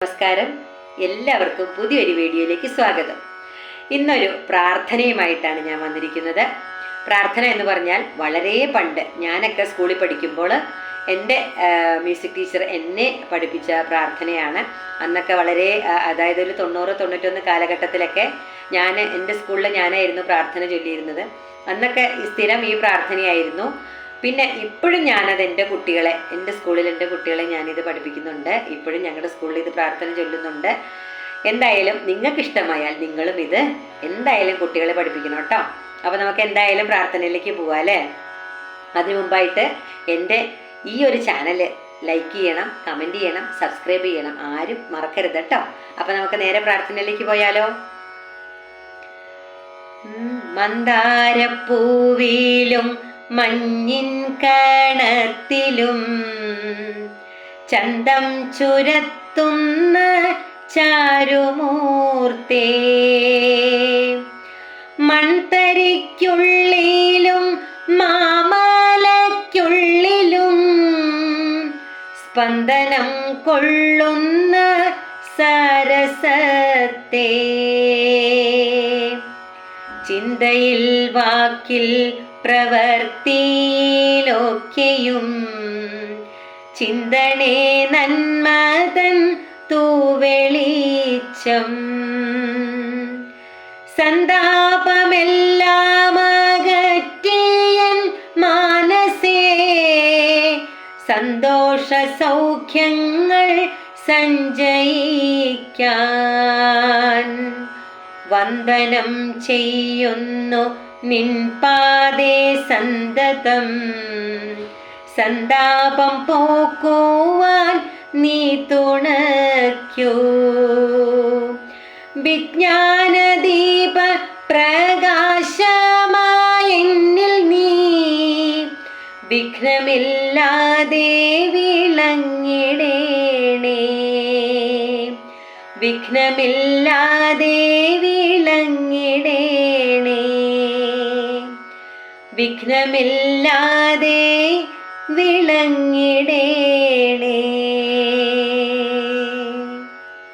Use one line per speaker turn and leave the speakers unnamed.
നമസ്കാരം. എല്ലാവർക്കും പുതിയൊരു വീഡിയോയിലേക്ക് സ്വാഗതം. ഇന്നൊരു പ്രാർത്ഥനയുമായിട്ടാണ് ഞാൻ വന്നിരിക്കുന്നത്. പ്രാർത്ഥന എന്ന് പറഞ്ഞാൽ വളരെ പണ്ട് ഞാനൊക്കെ സ്കൂളിൽ പഠിക്കുമ്പോൾ എന്റെ മ്യൂസിക് ടീച്ചർ എന്നെ പഠിപ്പിച്ച പ്രാർത്ഥനയാണ്. അന്നൊക്കെ വളരെ അതായത് ഒരു തൊണ്ണൂറ് തൊണ്ണൂറ്റൊന്ന് കാലഘട്ടത്തിലൊക്കെ ഞാൻ എന്റെ സ്കൂളിൽ ഞാനായിരുന്നു പ്രാർത്ഥന ചൊല്ലിയിരുന്നത്. അന്നൊക്കെ സ്ഥിരം ഈ പ്രാർത്ഥനയായിരുന്നു. പിന്നെ ഇപ്പോഴും ഞാനത് എന്റെ കുട്ടികളെ എന്റെ സ്കൂളിൽ എന്റെ കുട്ടികളെ ഞാനിത് പഠിപ്പിക്കുന്നുണ്ട്. ഇപ്പോഴും ഞങ്ങളുടെ സ്കൂളിൽ ഇത് പ്രാർത്ഥന ചൊല്ലുന്നുണ്ട്. എന്തായാലും നിങ്ങൾക്ക് ഇഷ്ടമായാൽ നിങ്ങളും ഇത് എന്തായാലും കുട്ടികളെ പഠിപ്പിക്കണം കേട്ടോ. അപ്പോൾ നമുക്ക് എന്തായാലും പ്രാർത്ഥനയിലേക്ക് പോവാം അല്ലേ? അതിനു മുമ്പായിട്ട് എന്റെ ഈ ഒരു ചാനൽ ലൈക്ക് ചെയ്യണം കമന്റ് ചെയ്യണം സബ്സ്ക്രൈബ് ചെയ്യണം. ആരും മറക്കരുത് കേട്ടോ. അപ്പോൾ നമുക്ക് നേരെ പ്രാർത്ഥനയിലേക്ക് പോയാലോ? മന്ദാരപ്പൂവിലും മഞ്ഞിൻ കണത്തിലും ചന്തം ചുരത്തുന്ന ചാരുമൂർത്തേ. മൺതരിക്കുള്ളിലും മാമാലയ്ക്കുള്ളിലും സ്പന്ദനം കൊള്ളുന്ന സരസത്തെ. ചിന്തയിൽ വാക്കിൽ പ്രവർത്തിയിലൊക്കെയും ചിന്തണേ നന്മതൻ തൂവെളിച്ചം. സന്താപമെല്ലാം അകറ്റിയൻ മാനസേ സന്തോഷ സൗഖ്യങ്ങൾ സഞ്ജയിക്കാൻ വന്ദനം ചെയ്യുന്നു നിൻ പാതേ സന്തതം. സന്താപം പോക്കുവാൻ നീ തുണയ്ക്കൂ. വിജ്ഞാനദീപ പ്രകാശമായെന്നിൽ നീ വിഘ്നമില്ലാതെ വിളങ്ങിടേണേ. വിഘ്നമില്ലാതെ വിളങ്ങിടേണേ വിഘ്നമില്ലാതെ വിളങ്ങിടേണേ.